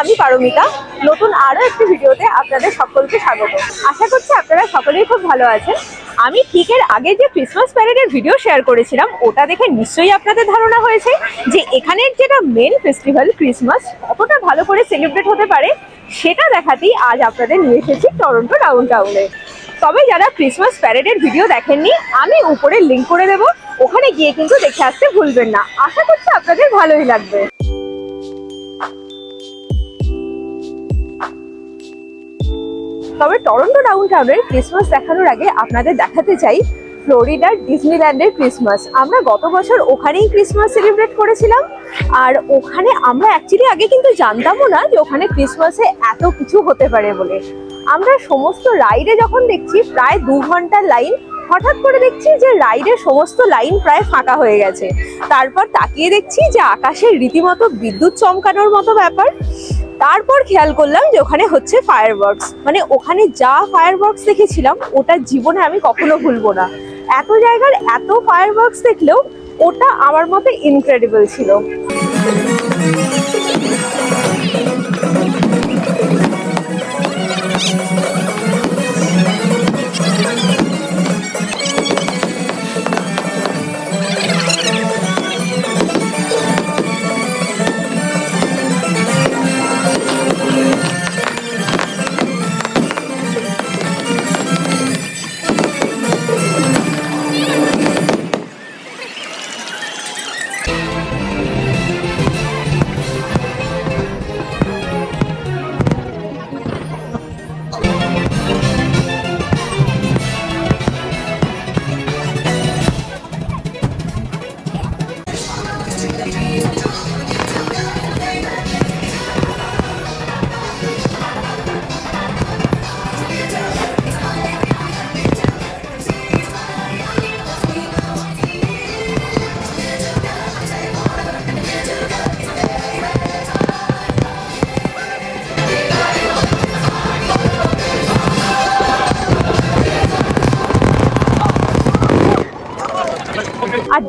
আমি পারমিতা। নতুন আরও একটি ভিডিওতে আপনাদের সকলকে স্বাগত। আশা করছি আপনারা সকলেই খুব ভালো আছেন। আমি ঠিক এর আগে যে ক্রিসমাস প্যারেডের ভিডিও শেয়ার করেছিলাম, ওটা দেখে নিশ্চয়ই আপনাদের ধারণা হয়েছে যে এখানের যেটা মেন ফেস্টিভ্যাল ক্রিসমাস কতটা ভালো করে সেলিব্রেট হতে পারে, সেটা দেখাতেই আজ আপনাদের নিয়ে এসেছি টরন্টো ডাউন টাউনে তবে যারা ক্রিসমাস প্যারেডের ভিডিও দেখেননি, আমি উপরে লিঙ্ক করে দেবো। ওখানে গিয়ে কিন্তু দেখে আসতে ভুলবেন না। আশা করছি আপনাদের ভালোই লাগবে। তবে টরন্টো ডাউন টাউনের ক্রিসমাস দেখানোর আগে আপনাদের দেখাতে চাই ফ্লোরিডার ডিজনিল্যান্ডের ক্রিসমাস। আমরা গত বছর ওখানেই ক্রিসমাস সেলিব্রেট করেছিলাম। আর ওখানে আমরা অ্যাকচুয়ালি আগে কিন্তু জানতামও না যে ওখানে ক্রিসমাসে এত কিছু হতে পারে বলে। আমরা সমস্ত রাইডে যখন দেখছি প্রায় দু ঘণ্টার লাইন হঠাৎ করে দেখছি যে রাইডের সমস্ত লাইন প্রায় ফাঁকা হয়ে গেছে। তারপর তাকিয়ে দেখছি যে আকাশে রীতিমতো বিদ্যুৎ চমকানোর মতো ব্যাপার। তারপর খেয়াল করলাম যে ওখানে হচ্ছে ফায়ার মানে ওখানে যা ফায়ার দেখেছিলাম, ওটা জীবনে আমি কখনো ভুলবো না। এত জায়গার এত ফায়ার দেখলেও ওটা আমার মতে ইনক্রেডিবল ছিল।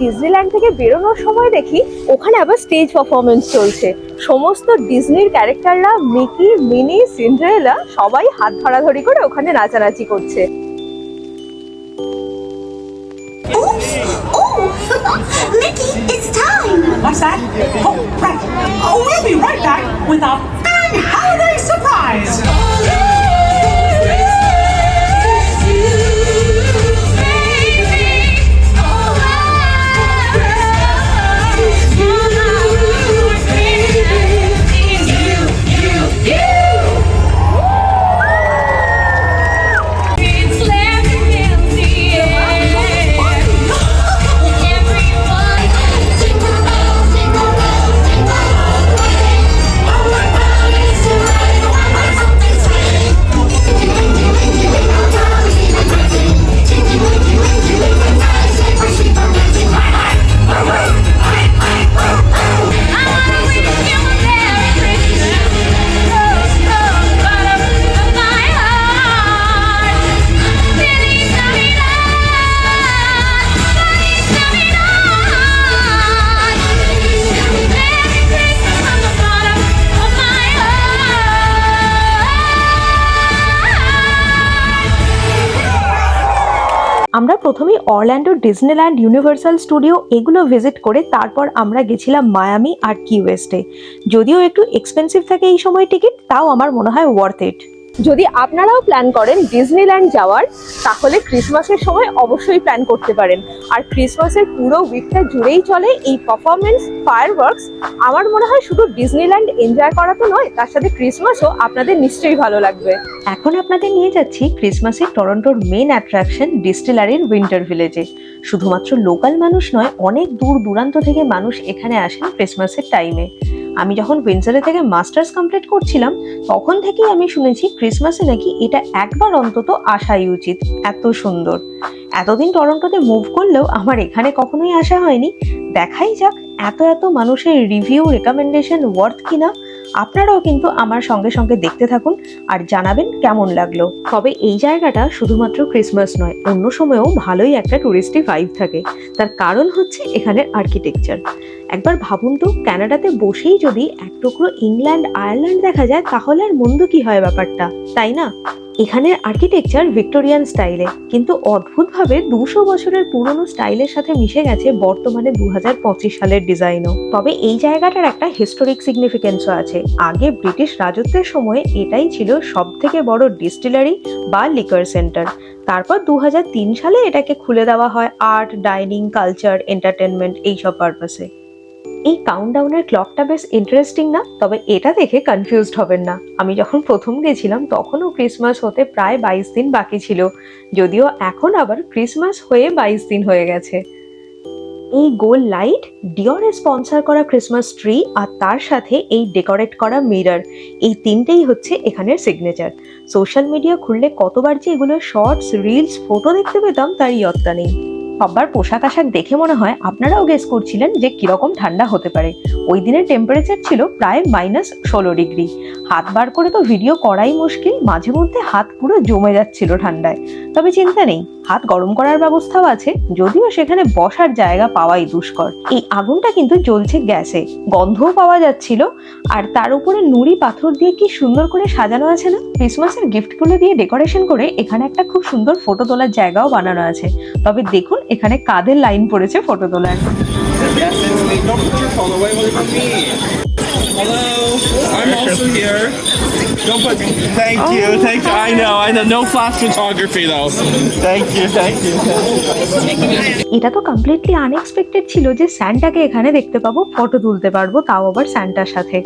ডিজনিল্যান্ড থেকে বেরোনোর সময় দেখি ওখানে আবার স্টেজ পারফরমেন্স চলছে সমস্ত ডিজনির ক্যারেক্টাররা মিকি মিনি সিন্ড্রেলা সবাই হাত ধরাধরি করে ওখানে নাচানাচি করছে Oh, Mickey, it's time! What's that? Oh, right. Oh, we'll be right back with a big holiday surprise. Orlando Disneyland Universal studio এগুলো ভিজিট করে তারপর আমরা গেছিলাম মায়ামি আর কি ওয়েস্টে যদিও একটু এক্সপেন্সিভ থাকে এই সময় টিকিট, তাও আমার মনে হয় ওয়ার্থ ইট যদি আপনারাও প্ল্যান করেন ডিজনিল্যান্ড যাওয়ার, তাহলে ক্রিসমাসের সময় অবশ্যই প্ল্যান করতে পারেন। আর ক্রিসমাসের পুরো উইকটা জুড়েই চলে এই পারফরমেন্স ফায়ারওয়ার্কস আমার মনে হয় শুধু ডিজনিল্যান্ড এনজয় করা তো নয়, তার সাথে ক্রিসমাসও আপনাদের নিশ্চয়ই ভালো লাগবে। এখন আপনাদের নিয়ে যাচ্ছি ক্রিসমাসের টরন্টোর মেন অ্যাট্রাকশন ডিস্টিলারির উইন্টার ভিলেজে শুধুমাত্র লোকাল মানুষ নয়, অনেক দূর দূরান্ত থেকে মানুষ এখানে আসেন ক্রিসমাসের টাইমে আমি যখন উইন্সারে থেকে মাস্টার্স কমপ্লিট করছিলাম, তখন থেকেই আমি শুনেছি ক্রিসমাসে নাকি এটা একবার অন্তত আসাই উচিত। এত সুন্দর। এতদিন টরন্টোতে মুভ করলেও আমার এখানে কখনোই আসা হয়নি। দেখাই যাক, এত এত মানুষের রিভিউ রেকমেন্ডেশন ওয়ার্থ কিনা? আপনারাও কিন্তু আমার সঙ্গে সঙ্গে দেখতে থাকুন আর জানাবেন কেমন লাগল। তবে এই জায়গাটা শুধুমাত্র ক্রিসমাস নয়, অন্য সময়েও ভালোই একটা টুরিস্টি ভাইব থাকে। তার কারণ হচ্ছে এখানের আর্কিটেকচার একবার ভাবুন তো ক্যানাডাতে বসেই যদি এক টুকরো ইংল্যান্ড আয়ারল্যান্ড দেখা যায়, তাহলে আর মন্দ কি হয় ব্যাপারটা? তাই না? এখানের আর্কিটেকচার ভিক্টোরিয়ান স্টাইলে কিন্তু অদ্ভুতভাবে দুশো বছরের পুরনো স্টাইলের সাথে মিশে গেছে বর্তমানে দু হাজার পঁচিশ সালের ডিজাইনও তবে এই জায়গাটার একটা হিস্টোরিক সিগনিফিকেন্সও আছে। আগে ব্রিটিশ রাজত্বের সময় এটাই ছিল সব থেকে বড় ডিস্টিলারি বা লিকার সেন্টার তারপর দু হাজার তিন সালে এটাকে খুলে দেওয়া হয় আর্ট ডাইনিং কালচার এন্টারটেনমেন্ট এইসব পারপাসে এই কাউন্টডাউনের ক্লকটা বেশ ইন্টারেস্টিং না? তবে এটা দেখে কনফিউজড হবেন না। আমি যখন প্রথম গেছিলাম, তখনও ক্রিসমাস হতে প্রায় বাইশ দিন বাকি ছিল। যদিও এখন আবার ক্রিসমাস হয়ে বাইশ দিন হয়ে গেছে। এই গোল লাইট ডিওরে স্পন্সর করা ক্রিসমাস ট্রি আর তার সাথে এই ডেকোরেট করা মিরর এই তিনটেই হচ্ছে এখানের সিগনেচার সোশ্যাল মিডিয়া খুললে কতবার যে এগুলো শর্টস রিলস ফটো দেখতে পেতাম, তার ইয়ত্তা নেই। সবার পোশাক আশাক দেখে মনে হয় আপনারাও গেস করছিলেন যে কীরকম ঠান্ডা হতে পারে। ওই দিনের টেম্পারেচার ছিল প্রায় মাইনাস ষোলো ডিগ্রি হাত বার করে তো ভিডিও করাই মুশকিল, মাঝে মধ্যে হাত পুরো জমে যাচ্ছিল ঠান্ডায়। তবে চিন্তা নেই, হাত গরম করার ব্যবস্থাও আছে, যদিও সেখানে বসার জায়গা পাওয়াই দুষ্কর। এই আগুনটা কিন্তু জ্বলছে গ্যাসে, গন্ধও পাওয়া যাচ্ছিল। আর তার উপরে নুড়ি পাথর দিয়ে কি সুন্দর করে সাজানো আছে না? ক্রিসমাসের গিফটগুলো দিয়ে ডেকোরেশন করে এখানে একটা খুব সুন্দর ফটো তোলার জায়গাও বানানো আছে। তবে দেখুন এখানে কাদের লাইন পড়েছে ফটো তোলার? Hello, I'm also here. Don't put. Thank oh, you, thank you. I know, I know. No flash photography though. Thank you, thank you. এটা তো কমপ্লিটলি আনএক্সপেক্টেড ছিল যে স্যান্টাকে এখানে দেখতে পাবো ফটো তুলতে পারব তাও আবার স্যান্টার সাথে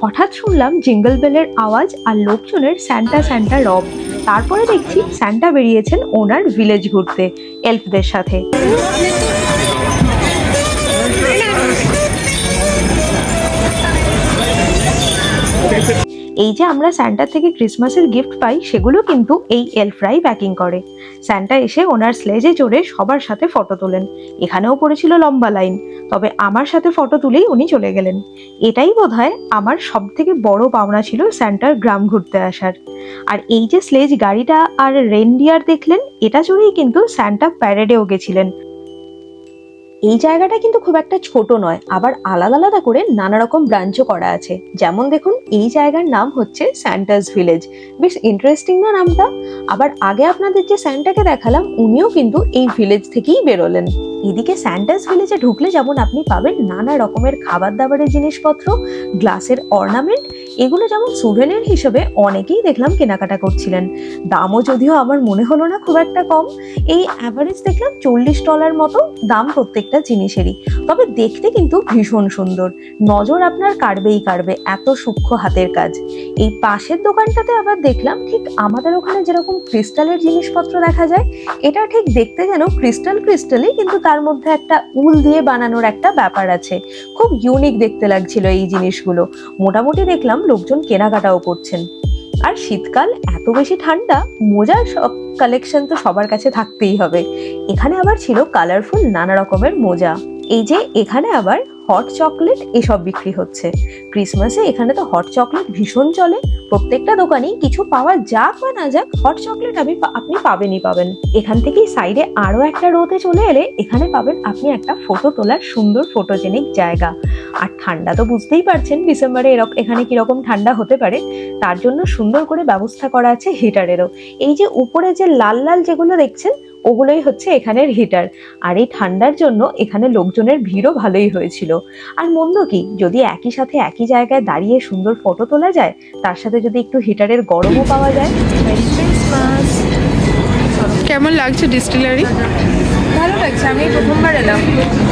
হঠাৎ শুনলাম জিঙ্গল বেলের আওয়াজ আর লোকজনের স্যান্টা স্যান্টা রব তারপরে দেখছি স্যান্টা বেরিয়েছেন ওনার ভিলেজ ঘুরতে এলফদের সাথে এই যে আমরা স্যান্টার থেকে ক্রিসমাসের গিফট পাই, সেগুলো কিন্তু এই এলফরাই প্যাকিং করে। স্যান্টা এসে ওনার স্লেজে চড়ে সবার সাথে ফটো তোলেন। এখানেও পড়েছিল লম্বা লাইন তবে আমার সাথে ফটো তুলেই উনি চলে গেলেন। এটাই বোধহয় আমার সব থেকে বড় পাওনা ছিল স্যান্টার গ্রাম ঘুরতে আসার। আর এই যে স্লেজ গাড়িটা আর রেনডিয়ার দেখলেন, এটা চড়েই কিন্তু স্যান্টা প্যারেডেও গেছিলেন। এই জায়গাটা কিন্তু খুব একটা ছোট নয়, আবার আলাদা আলাদা করে নানা রকম ব্রাঞ্চও করা আছে। যেমন দেখুন, এই জায়গার নাম হচ্ছে স্যান্টাস ভিলেজ বেশ ইন্টারেস্টিং না নামটা? আবার আগে আপনাদের যে স্যান্টাকে দেখালাম, উনিও কিন্তু এই ভিলেজ থেকেই বেরোলেন। এদিকে স্যান্টাস ভিলেজে ঢুকলে যেমন আপনি পাবেন নানা রকমের খাবার দাবারের জিনিসপত্র, গ্লাসের অর্নামেন্ট এগুলো যেমন সুভেনের হিসেবে অনেকেই দেখলাম কেনাকাটা করছিলেন। দামও যদিও আমার মনে হলো না খুব একটা কম। এই অ্যাভারেজ দেখলাম চল্লিশ ডলার মতো দাম প্রত্যেকটা জিনিসেরই। তবে দেখতে কিন্তু ভীষণ সুন্দর। নজর আপনার কাড়বেই কাড়বে, এত সূক্ষ্ম হাতের কাজ। এই পাশের দোকানটাতে আবার দেখলাম ঠিক আমাদের ওখানে যেরকম ক্রিস্টালের জিনিসপত্র দেখা যায়, এটা ঠিক দেখতে যেন ক্রিস্টাল ক্রিস্টালই কিন্তু তার মধ্যে একটা উল দিয়ে বানানোর একটা ব্যাপার আছে। খুব ইউনিক দেখতে লাগছিল এই জিনিসগুলো। মোটামুটি দেখলাম লোকজন কেনাকাটাও করছেন। আর শীতকাল এত বেশি ঠান্ডা, মোজার সব কালেকশন তো সবার কাছে থাকতেই হবে। এখানে আবার ছিল কালারফুল নানা রকমের মোজা। এই যে এখানে আবার হট চকলেট এসব বিক্রি হচ্ছে। ক্রিসমাসে এখানে তো হট চকলেট ভীষণ চলে। প্রত্যেকটা দোকানেই কিছু পাওয়া যাক বা না যাক হট চকলেট আমি আপনি পাবেনই পাবেন। এখান থেকেই সাইডে আরও একটা রোতে চলে এলে এখানে পাবেন আপনি একটা ফটো তোলার সুন্দর ফটোজেনিক জায়গা। আর ঠান্ডা তো বুঝতেই পারছেন ডিসেম্বরে এরকম এখানে কীরকম ঠান্ডা হতে পারে, তার জন্য সুন্দর করে ব্যবস্থা করা আছে হিটারেরও এই যে উপরে যে লাল লাল যেগুলো দেখছেন ওগুলোই হচ্ছে এখানের হিটার আর এই ঠান্ডার জন্য এখানে লোকজনের ভিড়ও ভালোই হয়েছিল। আর মন্দ কি যদি একই সাথে একই জায়গায় দাঁড়িয়ে সুন্দর ফটো তোলা যায় তার সাথে যদি একটু হিটারের গরমও পাওয়া যায়। কেমন লাগছে ডিস্টিলারি ভালো লাগছে আমি প্রথমবার এলাম।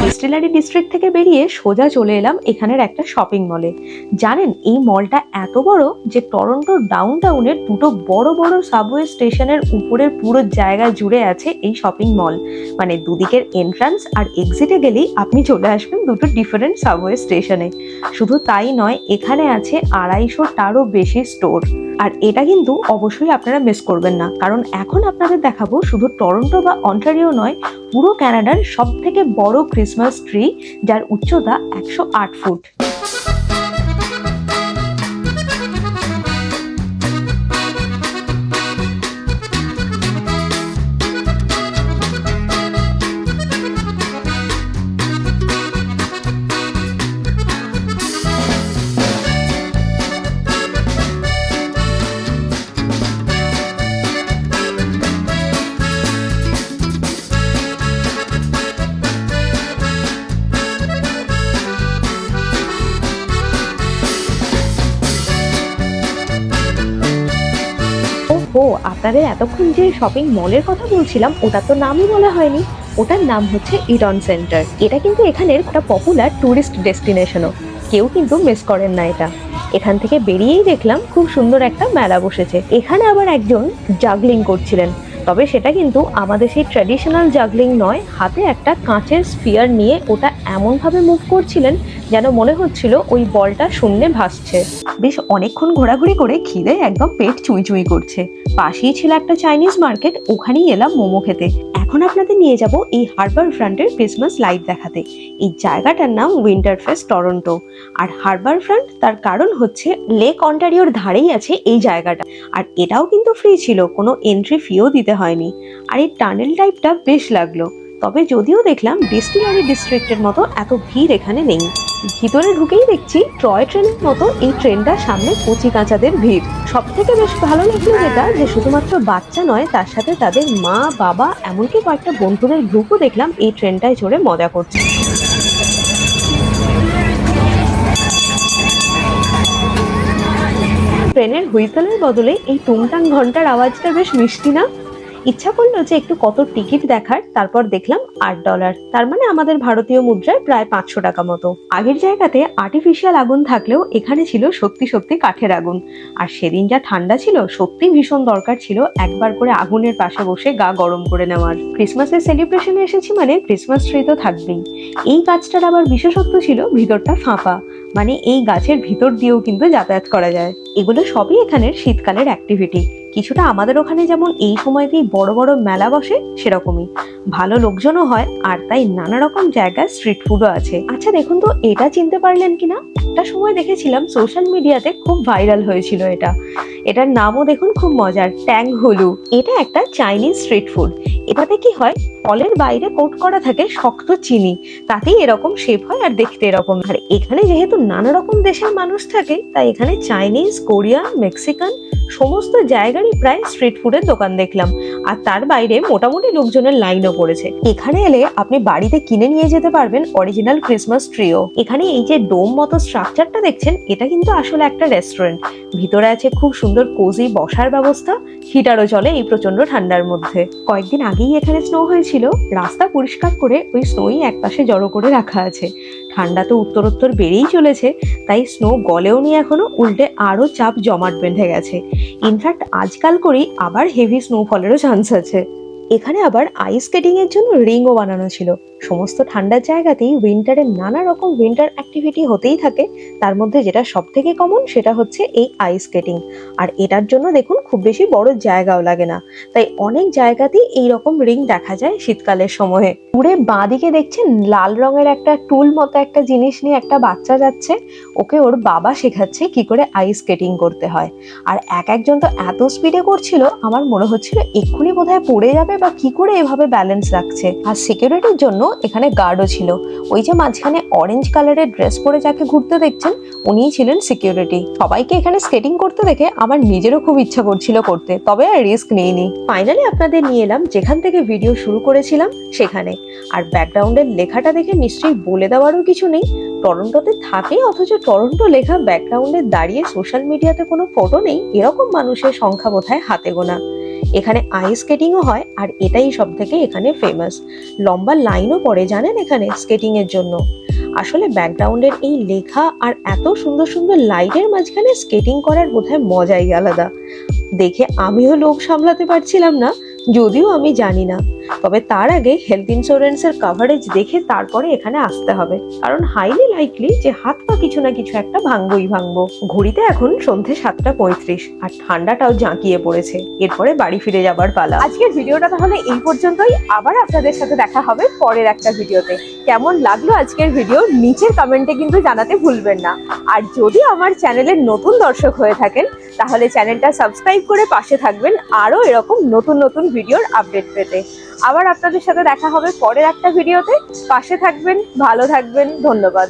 ডিস্টিলারি ডিস্ট্রিক্ট থেকে বেরিয়ে সোজা চলে এলাম এখানের একটা শপিং মলে জানেন, এই মলটা এত বড় যে টরন্টোর ডাউন টাউনের দুটো বড় বড় সাবওয়ে স্টেশনের উপরের পুরো জায়গা জুড়ে আছে এই শপিং মল মানে দুদিকের এন্ট্রান্স আর এক্সিটে গেলেই আপনি চলে আসবেন দুটো ডিফারেন্ট সাবওয়ে স্টেশনে শুধু তাই নয়, এখানে আছে আড়াইশোটারও বেশি স্টোর আর এটা কিন্তু অবশ্যই আপনারা মিস করবেন না। কারণ এখন আপনাদের দেখাবো শুধু টরন্টো বা অন্টারিও নয়, পুরো ক্যানাডার সব থেকে বড় ক্রিসমাস ট্রি যার উচ্চতা একশো আট ফুট। ও, আপনাদের এতক্ষণ যে শপিং মলের কথা বলছিলাম, ওটার তো নামই বলা হয়নি। ওটার নাম হচ্ছে ইডন সেন্টার এটা কিন্তু এখানের একটা পপুলার ট্যুরিস্ট ডেস্টিনেশনও কেউ কিন্তু মিস করেন না এটা। এখান থেকে বেরিয়েই দেখলাম খুব সুন্দর একটা মেলা বসেছে। এখানে আবার একজন জাগলিং করছিলেন। তবে সেটা কিন্তু আমাদের সেই ট্র্যাডিশনাল জাগলিং নয়। হাতে একটা কাঁচের স্পিয়ার নিয়ে ওটা এমনভাবে মুভ করছিলেন যেন মনে হচ্ছিল ওই বলটা শূন্যে ভাসছে। বেশ অনেকক্ষণ ঘোরাঘুরি করে খিদে একদম পেট চুঁই চুই করছে। পাশেই ছিল একটা চাইনিজ মার্কেট ওখানেই এলাম মোমো খেতে। এখন আপনাদের নিয়ে যাব এই হারবার ফ্রন্টের ক্রিসমাস লাইট দেখাতে। এই জায়গাটার নাম উইন্টার ফেস্ট টরন্টো। আর হারবার ফ্রন্ট তার কারণ হচ্ছে লেক অন্টারিওর ধারেই আছে এই জায়গাটা। আর এটাও কিন্তু ফ্রি ছিল, কোনো এন্ট্রি ফিও দিতে হয়নি। আর এই টানেল টাইপটা বেশ লাগল। তবে যদিও দেখলাম ডিস্টিলারি ডিস্ট্রিক্টের মতো এত ভিড় এখানে নেই। ভিতরে ঢুকেই দেখছি টয় ট্রেনের মতো এই ট্রেনটার সামনে কচি কাঁচাদের ভিড়। সব থেকে বেশ ভালো লাগল যেটা, যে শুধুমাত্র বাচ্চা নয়, তার সাথে তাদের মা, বাবা, এমনকি কয়েকটা বন্ধুদের গ্রুপও দেখলাম এই ট্রেনটায় চড়ে মজা করছে। ট্রেনের হুইসেলের বদলে এই টুংটাং ঘণ্টার আওয়াজটা বেশ মিষ্টি না? ইচ্ছা করল যে একটু কত টিকিট দেখার, তারপর দেখলাম আট ডলার। তার মানে আমাদের ভারতীয় মুদ্রায় প্রায় পাঁচশো টাকা মতো। আগের জায়গাতে আর্টিফিশিয়াল আগুন থাকলেও এখানে ছিল সত্যি সত্যি কাঠের আগুন। আর সেদিন যা ঠান্ডা ছিল, সত্যি ভীষণ দরকার ছিল একবার করে আগুনের পাশে বসে গা গরম করে নেওয়ার। ক্রিসমাসের সেলিব্রেশনে এসেছি মানে ক্রিসমাস ট্রি তো থাকবেই। এই গাছটার আবার বিশেষত্ব ছিল ভিতরটা ফাঁপা। মানে এই গাছের ভিতর দিয়েও কিন্তু যাতায়াত করা যায়। এগুলো সবই এখানের শীতকালের অ্যাক্টিভিটি কিছুটা আমাদের ওখানে যেমন এই সময়তেই বড় বড় মেলা বসে, সেরকমই। ভালো লোকজনও হয়, আর তাই নানা রকম জায়গায় স্ট্রিট ফুডও আছে। আচ্ছা দেখুন তো, এটা চিনতে পারলেন কিনা? একটা সময় দেখেছিলাম সোশ্যাল মিডিয়াতে খুব ভাইরাল হয়েছিল এটা। এটার নামও দেখুন খুব মজার ট্যাং হলু এটা একটা চাইনিজ স্ট্রিট ফুড এটাতে কি হয়, ফলের বাইরে কোট করা থাকে শক্ত চিনি। তাতেই এরকম শেপ হয় আর দেখতে এরকম। আর এখানে যেহেতু নানা রকম দেশের মানুষ থাকে, তাই এখানে চাইনিজ কোরিয়ান মেক্সিকান সমস্ত জায়গারই প্রায় স্ট্রিট ফুডের দোকান দেখলাম। আর তার বাইরে মোটামুটি লোকজনের লাইনও পড়েছে। এখানে এলে আপনি বাড়িতে কিনে নিয়ে যেতে পারবেন অরিজিনাল ক্রিসমাস ট্রিও এখানে এই যে ডোম মতো স্ট্রাকচারটা দেখছেন, এটা কিন্তু আসলে একটা রেস্টুরেন্ট ভিতরে আছে খুব সুন্দর কোজি বসার ব্যবস্থা হিটারও চলে এই প্রচণ্ড ঠান্ডার মধ্যে। কয়েকদিন আগেই এখানে স্নো হয়েছিল, রাস্তা পরিষ্কার করে ওই স্নোই একপাশে জড়ো করে রাখা আছে। ঠান্ডা তো উত্তরোত্তর বেড়েই চলেছে, তাই স্নো গলেও নিয়ে এখনও, উল্টে আরও চাপ জমাট বেঁধে গেছে। ইনফ্যাক্ট আজকাল করেই আবার হেভি স্নোফলেরও চান্স আছে। এখানে আবার আইস স্কেটিংয়ের জন্য রিংও বানানো ছিল। সমস্ত ঠান্ডার জায়গাতেই উইন্টারের নানা রকম উইন্টার অ্যাক্টিভিটি হতেই থাকে। তার মধ্যে যেটা সব থেকে কমন সেটা হচ্ছে এই আইস স্কেটিং আর এটার জন্য দেখুন খুব বেশি বড় জায়গাও লাগে না। তাই অনেক জায়গাতেই এই রকম রিং দেখা যায় শীতকালের সময়ে। দূরে বাঁদিকে দেখছেন লাল রঙের একটা টুল মতো একটা জিনিস নিয়ে একটা বাচ্চা যাচ্ছে। ওকে ওর বাবা শেখাচ্ছে কি করে আইস স্কেটিং করতে হয়। আর এক একজন তো এত স্পিডে করছিল, আমার মনে হচ্ছিল এক্ষুনি বোধহয় পড়ে যাবে বা কি করে এভাবে ব্যালেন্স রাখছে। আর সিকিউরিটির জন্য এখানে গার্ডও ছিল। ওই যে মাঝখানে অরেঞ্জ কালারের ড্রেস পরে যাকে ঘুরতে দেখছেন, উনিই ছিলেন সিকিউরিটি সবাইকে এখানে স্কেটিং করতে দেখে আমার নিজেরও খুব ইচ্ছা করছিল করতে, তবে আর রিস্ক নেইনি। ফাইনালি আপনাদের নিয়ে এলাম, যেখান থেকে ভিডিও শুরু করেছিলাম, সেখানে। আর ব্যাকগ্রাউন্ডের লেখাটা দেখে নিশ্চয়ই বলে দেওয়ারও কিছু নেই। টরন্টোতে থাকে, অথচ টরন্টো লেখা ব্যাকগ্রাউন্ডে দাঁড়িয়ে সোশ্যাল মিডিয়াতে কোনো ফটো নেই, এরকম মানুষের সংখ্যা বোধহয় হাতে গোনা। এখানে আইস স্কেটিংও হয়, আর এটাই সব থেকে এখানে ফেমাস লম্বা লাইনও পড়ে জানেন এখানে স্কেটিং এর জন্য। আসলে ব্যাকগ্রাউন্ডের এই লেখা আর এত সুন্দর সুন্দর লাইটের মাঝখানে স্কেটিং করার বোধহয় মজাই আলাদা। দেখে আমিও লোক সামলাতে পারছিলাম না, যদিও আমি জানি না। তবে তার আগে হেলথ ইন্স্যুরেন্সের কাভারেজ দেখে তারপরে এখানে আসতে হবে। কারণ হাইলি লাইকলি যে হাত পা কিছু না কিছু একটা ভাঙবই ভাঙবো। ঘড়িতে এখন সন্ধে সাতটা পঁয়ত্রিশ, আর ঠান্ডাটাও জাঁকিয়ে পড়েছে। এরপরে বাড়ি ফিরে যাবার পালা। আজকের ভিডিওটা তাহলে এই পর্যন্তই। আবার আপনাদের সাথে দেখা হবে পরের একটা ভিডিওতে। কেমন লাগল আজকের ভিডিও নিচের কমেন্টে কিন্তু জানাতে ভুলবেন না। আর যদি আমার চ্যানেলের নতুন দর্শক হয়ে থাকেন, তাহলে চ্যানেলটা সাবস্ক্রাইব করে পাশে থাকবেন। আরও এরকম নতুন নতুন ভিডিওর আপডেট পেতে। আবার আপনাদের সাথে দেখা হবে পরের একটা ভিডিওতে। পাশে থাকবেন ভালো থাকবেন ধন্যবাদ।